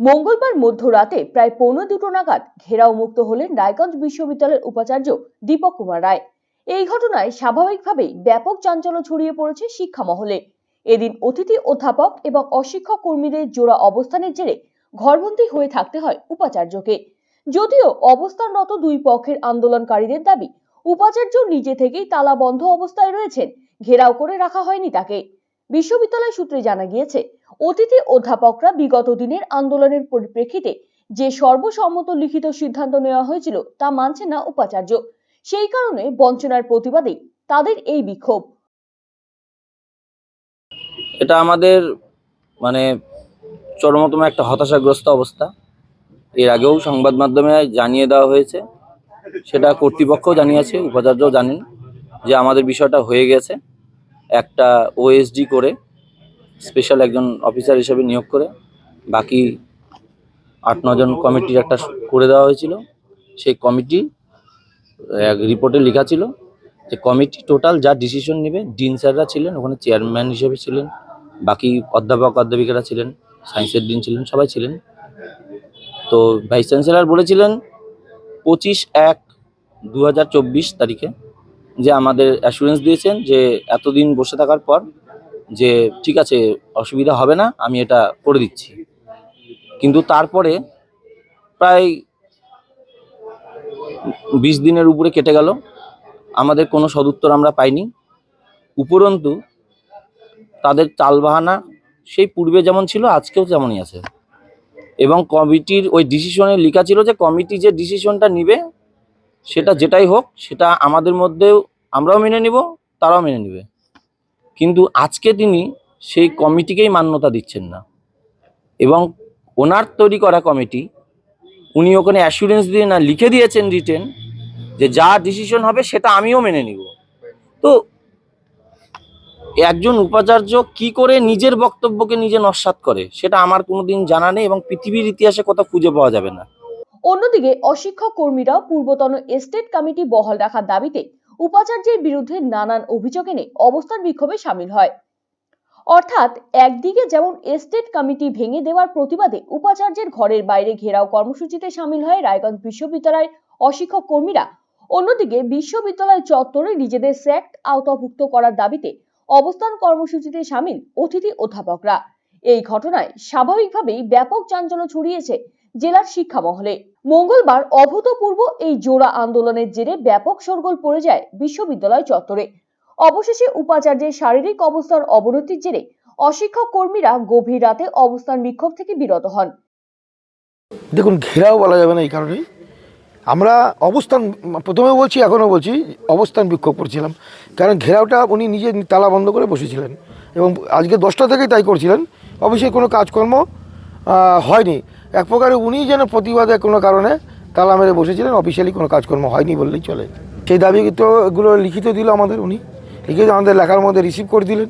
মঙ্গলবার মধ্যরাতে প্রায় পৌনে দুটো নাগাদ ঘেরাও মুক্ত হলেন রায়গঞ্জ বিশ্ববিদ্যালয়ের উপাচার্য দীপক কুমার রায়। এই ঘটনায় স্বাভাবিকভাবেই ব্যাপক চাঞ্চল্য ছড়িয়ে পড়েছে শিক্ষা মহলে এদিন অতিথি অধ্যাপক এবং অশিক্ষক কর্মীদের জোড়া অবস্থানের জেরে ঘরবন্দি হয়ে থাকতে হয় উপাচার্যকে। যদিও অবস্থানরত দুই পক্ষের আন্দোলনকারীদের দাবি, উপাচার্য নিজে থেকেই তালা বন্ধ অবস্থায় রয়েছেন, ঘেরাও করে রাখা হয়নি তাকে। বিশ্ববিদ্যালয় সূত্রে জানা গিয়েছে অতিথি অধ্যাপকরা বিগত দিনের আন্দোলনের পরিপ্রেক্ষিতে যে সর্বসম্মত লিখিত সিদ্ধান্ত নেওয়া হয়েছিল তা মানছে না উপাচার্য। সেই কারণে বঞ্চনার প্রতিবাদে তাদের এই বিক্ষোভ। এটা আমাদের মানে চরমতম একটা হতাশাগ্রস্ত অবস্থা। এর আগেও সংবাদ মাধ্যমে জানিয়ে দেওয়া হয়েছে। সেটা কর্তৃপক্ষও জানিয়েছে, উপাচার্যও জানেন যে আমাদের বিষয়টা হয়ে গেছে। একটা ওএসডি করে স্পেশাল একজন অফিসার হিসেবে নিয়োগ করে। বাকি আট নজন কমিটির একটা করে দেওয়া হয়েছিল। সেই কমিটি এক রিপোর্টে লেখা ছিল যে কমিটি টোটাল যা ডিসিশন নেবে, ডিন স্যাররা ছিলেন, ওখানে চেয়ারম্যান হিসেবে ছিলেন, বাকি অধ্যাপক, অধ্যাপিকারা ছিলেন সায়েন্সের ডিন ছিলেন, সবাই ছিলেন। তো ভাইস চ্যান্সেলর বলেছিলেন পঁচিশ এক দু তারিখে যে আমাদের অ্যাসুরেন্স দিয়েছেন যে এতদিন বসে থাকার পর যে ঠিক আছে, অসুবিধা হবে না, আমি এটা করে দিচ্ছি। কিন্তু তারপরে প্রায় বিশ দিনের উপরে কেটে গেল। আমাদের কোনো সদুত্তর আমরা পাইনি। উপরন্তু তাদের চালবাহানা সেই পূর্বে যেমন ছিল, আজকেও তেমনই আছে। এবং কমিটির ওই ডিসিশনে লেখা ছিল যে কমিটি যে ডিসিশনটা নিবে সেটা যেটাই হোক, সেটা আমাদের মধ্যেও আমরাও মেনে নিব, তারাও মেনে নেবে। কিন্তু আজকে তিনি সেই কমিটিকেই মান্যতা দিচ্ছেন না। এবং ওনার তৈরি করা কমিটি, উনি ওখানে অ্যাসুরেন্স দিয়ে না লিখে দিয়েছেন রিটেন যে যা ডিসিশন হবে সেটা আমিও মেনে নিব। তো একজন উপাচার্য কি করে নিজের বক্তব্যকে নিজে নস্বাত করে, সেটা আমার কোনোদিন জানা নেই এবং পৃথিবীর ইতিহাসে কোথাও খুঁজে পাওয়া যাবে না। অন্যদিকে অশিক্ষক কর্মীরাও পূর্বতন এস্টেট কমিটি বহাল রাখার দাবিতে উপাচার্যের বিরুদ্ধে নানান অভিযোগ এনে অবস্থান বিক্ষোভে সামিল হয়। অর্থাৎ একদিকে যেমন এস্টেট কমিটি ভেঙে দেওয়ার প্রতিবাদে উপাচার্যের ঘরের বাইরে ঘেরাও কর্মসূচিতে সামিল হয় রায়গঞ্জ বিশ্ববিদ্যালয়ের অশিক্ষক কর্মীরা। অন্যদিকে বিশ্ববিদ্যালয় চত্বরে নিজেদের স্যাক্ট আওতাভুক্ত করার দাবিতে অবস্থান কর্মসূচিতে সামিল অতিথি অধ্যাপকরা। এই ঘটনায় স্বাভাবিকভাবেই ব্যাপক চাঞ্চল্য ছড়িয়েছে জেলার শিক্ষা মহলে মঙ্গলবার অভূতপূর্ব এই জোড়া আন্দোলনের জেরে ব্যাপক শোরগোল পড়ে যায় বিশ্ববিদ্যালয় চত্বরে। অবশেষে উপাচার্যের শারীরিক অবস্থার অবনতির জেরে অশিক্ষক কর্মীরা গভীর রাতে অবস্থান বিক্ষোভ থেকে বিরত হন। দেখুন, ঘেরাও বলা যাবে না এই কারণেই। আমরা অবস্থান, প্রথমে বলছি, এখনও বলছি, অবস্থান বিক্ষোভ করছিলাম। কারণ ঘেরাওটা উনি নিজে তালা বন্ধ করে বসেছিলেন। এবং আজকে দশটা থেকেই তাই করছিলেন। অবশ্যই কোনো কাজকর্ম হয়নি। এক প্রকারে উনি যেন প্রতিবাদে কোনো কারণে তালা মেরে বসেছিলেন অফিসিয়ালি কোনো কাজকর্ম হয়নি বললেই চলে। সেই দাবি তো এগুলো লিখিত দিল আমাদের উনি। লিখিত আমাদের লেখার মধ্যে রিসিভ করে দিলেন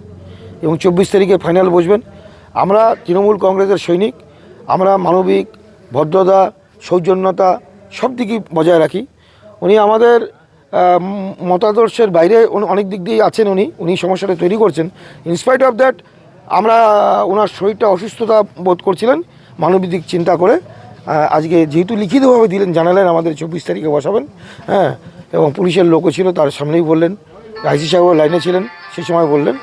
এবং চব্বিশ তারিখে ফাইনাল বসবেন। আমরা তৃণমূল কংগ্রেসের সৈনিক, আমরা মানবিক, ভদ্রতা, সৌজন্যতা সব দিকই বজায় রাখি। উনি আমাদের মতাদর্শের বাইরে অনেক দিক দিয়ে আছেন উনি উনি সমস্যাটা তৈরি করছেন। ইনস্পাইট অফ দ্যাট আমরা ওনার শরীরটা অসুস্থতা বোধ করছিলেন। মানবিক চিন্তা করে আজকে যেহেতু লিখিতভাবে দিলেন, জানালেন আমাদের চব্বিশ তারিখে বসাবেন হ্যাঁ এবং পুলিশের লোকও ছিল, তার সামনেই বললেন, আইসি সাহেবও লাইনে ছিলেন সেই সময় বললেন।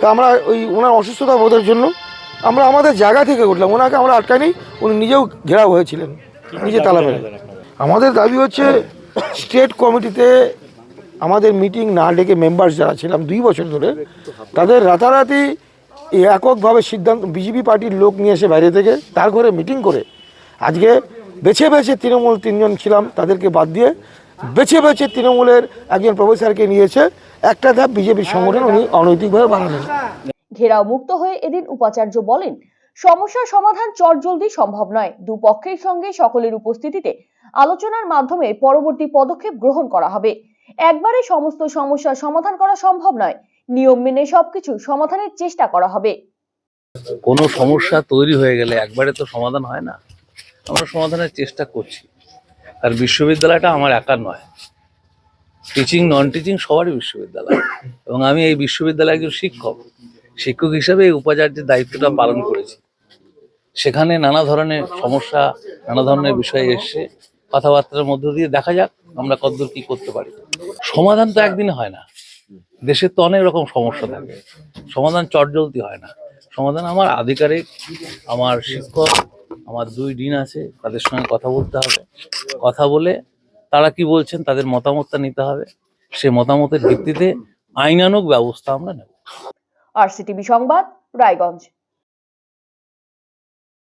তা আমরা ওই ওনার অসুস্থতা বোধের জন্য আমরা আমাদের জায়গা থেকে উঠলাম, ওনাকে আমরা আটকাইনি, উনি নিজেও ঘেরাও হয়েছিলেন, নিজে তালা মেরে। আমাদের দাবি হচ্ছে, স্টেট কমিটিতে আমাদের মিটিং না ডেকে মেম্বার যারা ছিলাম, দুই বছর ধরে, তাদের রাতারাতি এককভাবে সিদ্ধান্ত, বিজেপি পার্টির লোক নিয়ে এসে বাইরে থেকে তার ঘরে মিটিং করে আজকে বেছে বেছে তৃণমূল তিনজন ছিলাম, তাদেরকে বাদ দিয়ে বেছে বেছে তৃণমূলের একজন প্রফেসরকে নিয়েছে, একটা ধাপ বিজেপির সংগঠন উনি অনৈতিকভাবে বানালেন। ঘেরাও মুক্ত হয়ে এদিন উপাচার্য বলেন সমস্যার সমাধান চটজলদি সম্ভব নয়। দুপক্ষের সঙ্গে সকলের উপস্থিতিতে আলোচনার মাধ্যমে পরবর্তী পদক্ষেপ গ্রহণ করা হবে। একবারে সমস্ত সমস্যার সমাধান করা সম্ভব নয়। নিয়ম মেনে সবকিছু সমাধানের চেষ্টা করা হবে। কোনো সমস্যা তৈরি হয়ে গেলে একবারে তো সমাধান হয় না। আমরা সমাধানের চেষ্টা করছি। আর বিশ্ববিদ্যালয়টা আমার একার নয়। টিচিং নন টিচিং সবারই বিশ্ববিদ্যালয়। এবং আমি এই বিশ্ববিদ্যালয়ে একজন শিক্ষক। শিক্ষক হিসেবে এই উপাচার্যের দায়িত্বটা পালন করেছি। সেখানে নানা ধরনের সমস্যা, নানা ধরনের বিষয় এসছে কথাবার্তার মধ্য দিয়ে দেখা যাক আমরা কতদূর কি করতে পারি। সমাধান তো একদিনে হয় না। দেশের তো অনেক রকম সমস্যা থাকে। সমাধান চটজলতি হয় না। সমাধান আমার আধিকারিক, আমার শিক্ষক, আমার দুই ডিন আছে, তাদের সঙ্গে কথা বলতে হবে। কথা বলে তারা কি বলছেন, তাদের মতামতটা নিতে হবে। সে মতামতের ভিত্তিতে আইনানুক ব্যবস্থা আমরা নেব। আর সিটিভি সংবাদ, রায়গঞ্জ।